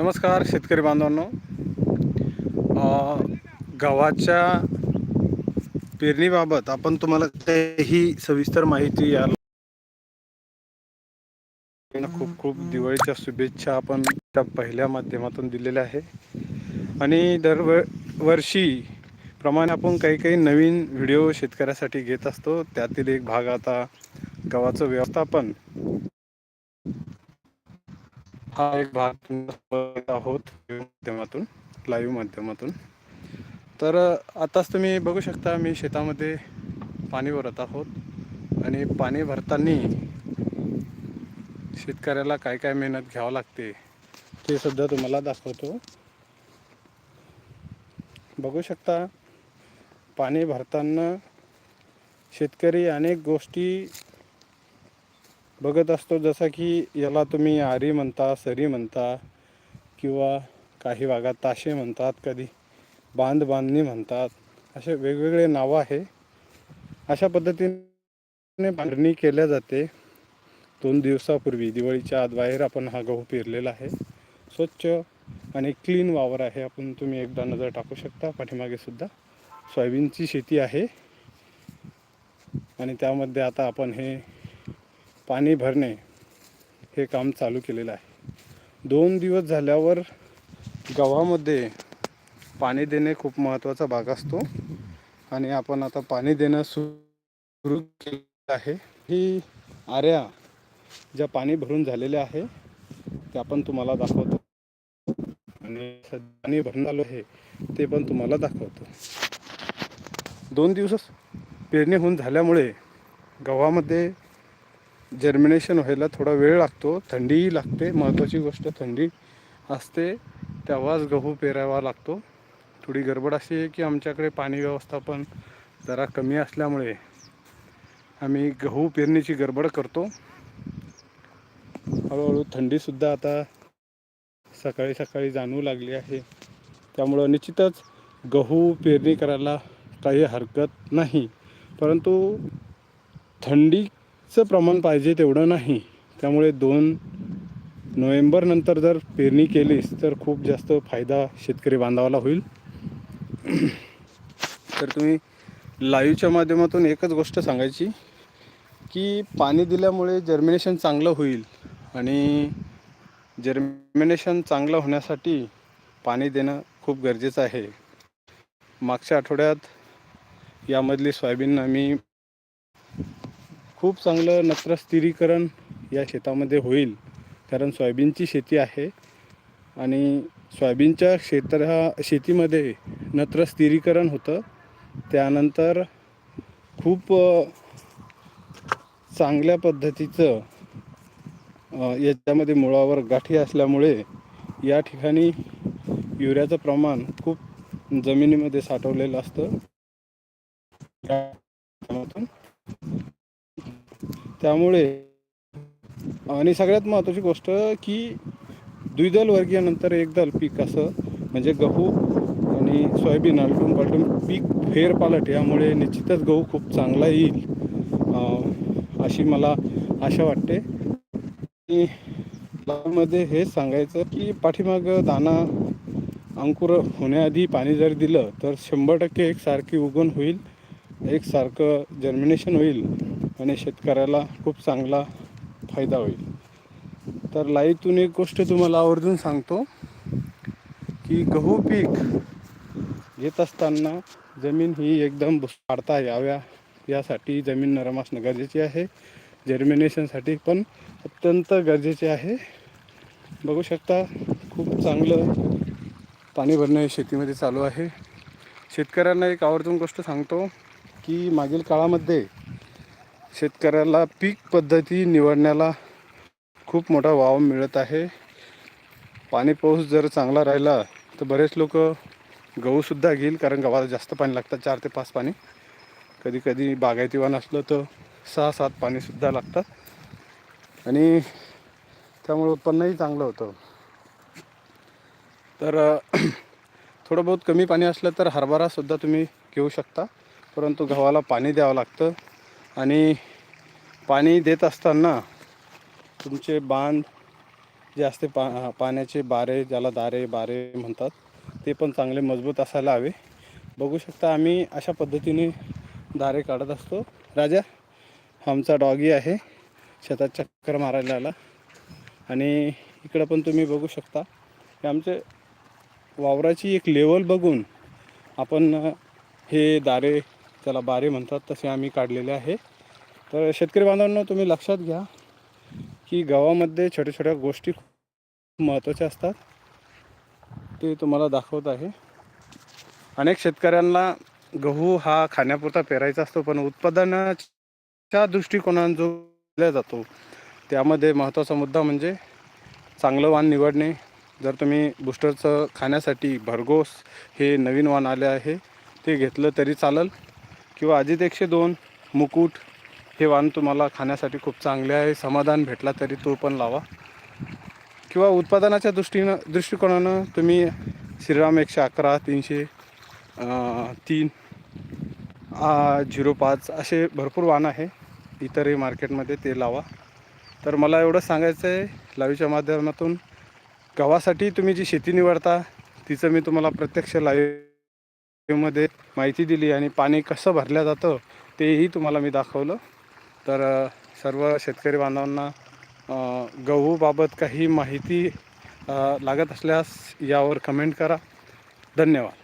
नमस्कार शेतकरी बांधवांनो. गव्हाच्या पेरणीबाबत आपण तुम्हाला काही सविस्तर माहिती या खूप खूप दिवाळीच्या शुभेच्छा आपण त्या पहिल्या माध्यमातून दिलेल्या आहे. आणि दरव वर्षी प्रमाणे आपण काही काही नवीन व्हिडिओ शेतकऱ्यासाठी घेत असतो. त्यातील एक भाग आता गव्हाचं व्यवस्थापन हा एक भाग आहोत माध्यमातून लाईव्ह माध्यमातून. तर आताच तुम्ही बघू शकता मी शेतामध्ये पाणी भरत आहोत. आणि पाणी भरताना शेतकऱ्याला काय काय मेहनत घ्यावं लागते ते सुद्धा तुम्हाला दाखवतो. बघू शकता पाणी भरताना शेतकरी अनेक गोष्टी बघत असतो जसं की याला तुम्ही आरी म्हणता सरी म्हणता किंवा काही भागात ताशे म्हणतात कधी बांध बांधणी म्हणतात असे वेगवेगळे नावं आहे. अशा पद्धतीने बांधणी केल्या जाते. दोन दिवसापूर्वी दिवाळीच्या आत बाहेर आपण हा गहू पेरलेला आहे. स्वच्छ आणि क्लीन वावर आहे. आपण तुम्ही एकदा नजर टाकू शकता. पाठीमागे सुद्धा सोयाबीनची शेती आहे. आणि त्यामध्ये आता आपण हे पाणी भरणे हे काम चालू केलेलं आहे. दोन दिवस झाल्यावर गव्हामध्ये पाणी देणे खूप महत्त्वाचा भाग असतो. आणि आपण आता पाणी देणं सुरू केलं आहे. ही आऱ्या ज्या पाणी भरून झालेल्या आहे ते आपण तुम्हाला दाखवतो. आणि पाणी भरून आलो आहे ते पण तुम्हाला दाखवतो. दोन दिवस पेरणी होऊन झाल्यामुळे गव्हामध्ये जर्मिनेशन व्हायला थोडा वेळ लागतो थंडीही लागते महत्त्वाची गोष्ट थंडी असते तेव्हाच गहू पेरावा लागतो. थोडी गडबड अशी आहे की आमच्याकडे पाणी व्यवस्थापन जरा कमी असल्यामुळे आम्ही गहू पेरणीची गडबड करतो. हळूहळू थंडीसुद्धा आता सकाळी सकाळी जाणवू लागली आहे. त्यामुळं निश्चितच गहू पेरणी करायला काही हरकत नाही. परंतु थंडी चं प्रमाण पाहिजे तेवढं नाही. त्यामुळे दोन नोव्हेंबरनंतर जर पेरणी केलीस तर खूप जास्त फायदा शेतकरी बांधवाला होईल. तर तुम्ही लाईव्हच्या माध्यमातून एकच गोष्ट सांगायची की पाणी दिल्यामुळे जर्मिनेशन चांगलं होईल आणि जर्मिनेशन चांगलं होण्यासाठी पाणी देणं खूप गरजेचं आहे. मागच्या आठवड्यात यामधली सोयाबीन आम्ही खूप चांगलं नत्र स्थिरीकरण या शेतामध्ये होईल कारण सोयाबीनची शेती आहे. आणि सोयाबीनच्या क्षेत्र शेतीमध्ये नत्र स्थिरीकरण होतं. त्यानंतर खूप चांगल्या पद्धतीचं याच्यामध्ये मुळावर गाठी असल्यामुळे या ठिकाणी युरियाचं प्रमाण खूप जमिनीमध्ये साठवलेलं असतं. त्यामुळे आणि सगळ्यात महत्त्वाची गोष्ट की द्विदल वर्गीयानंतर एकदल पीक असं म्हणजे गहू आणि सोयाबीन आलटून पालटून पीक फेरपालट यामुळे निश्चितच गहू खूप चांगला येईल अशी मला आशा वाटते. आणि मध्ये हेच सांगायचं की पाठीमागं दाना अंकुर होण्याआधी पाणी जर दिलं तर शंभर टक्के एकसारखी उगवण होईल एकसारखं जर्मिनेशन होईल. आणि शेतकऱ्याला खूप चांगला फायदा होईल. तर लाईव्हतून एक गोष्ट तुम्हाला आवर्जून सांगतो की गहू पीक घेत असताना जमीन ही एकदम पाडता याव्या यासाठी जमीन नरम असणं गरजेचे आहे. जर्मिनेशनसाठी पण अत्यंत गरजेचे आहे. बघू शकता खूप चांगलं पाणी भरणं हे शेतीमध्ये चालू आहे. शेतकऱ्यांना एक आवर्जून गोष्ट सांगतो की मागील काळामध्ये शेतकऱ्याला पीक पद्धती निवडण्याला खूप मोठा वाव मिळत आहे. पाणी पाऊस जर चांगला राहिला तर बरेच लोक गहूसुद्धा घेईल कारण गव्हाला जास्त पाणी लागतं चार ते पाच पाणी. कधी कधी बागायतीवान असलं तर सहा सात पाणीसुद्धा लागतात आणि त्यामुळे उत्पन्नही चांगलं होतं. तर थोडं बहुत कमी पाणी असलं तर हरभरासुद्धा तुम्ही घेऊ शकता परंतु गव्हाला पाणी द्यावं लागतं. आणि पाणी देत असताना तुमचे बांध जे असते पा पाण्याचे बारे ज्याला दारे बारे म्हणतात ते पण चांगले मजबूत असायला हवे. बघू शकता आम्ही अशा पद्धतीने दारे काढत असतो. राजा आमचा डॉगी आहे शेतात चक्कर मारायला. आला आणि इकडं पण तुम्ही बघू शकता की आमचे वावराची एक लेवल बघून आपण हे दारे त्याला बारे म्हणतात तसे आम्ही काढलेले आहे. तर शेतकरी बांधवांना तुम्ही लक्षात घ्या की गावामध्ये छोट्या छोट्या गोष्टी खूप महत्त्वाच्या असतात. ते तुम्हाला दाखवत आहे. अनेक शेतकऱ्यांना गहू हा खाण्यापुरता पेरायचा असतो पण उत्पादनाच्या दृष्टिकोनाने जो केला जातो त्यामध्ये महत्त्वाचा मुद्दा म्हणजे चांगलं वाण निवडणे. जर तुम्ही बुस्टरचं खाण्यासाठी भरघोस हे नवीन वाण आले आहे ते घेतलं तरी चालेल. किंवा अजित एकशे दोन मुकुट हे वाण तुम्हाला खाण्यासाठी खूप चांगले आहे. समाधान भेटला तरी तो पण लावा. किंवा उत्पादनाच्या दृष्टीनं दृष्टिकोनानं तुम्ही श्रीराम एकशे अकरा तीनशे तीन झिरो पाच असे भरपूर वाण आहे. इतरही मार्केटमध्ये ते लावा. तर मला एवढं सांगायचं आहे. लाईव्हच्या माध्यमातून गव्हासाठी तुम्ही जी शेती निवडता तिचं मी तुम्हाला प्रत्यक्ष मध्ये माहिती दिली आणि पाणी कसं भरलं जातं तेही तुम्हाला मी दाखवलं. तर सर्व शेतकरी बांधवांना गहूबाबत काही माहिती लागत असल्यास यावर कमेंट करा. धन्यवाद.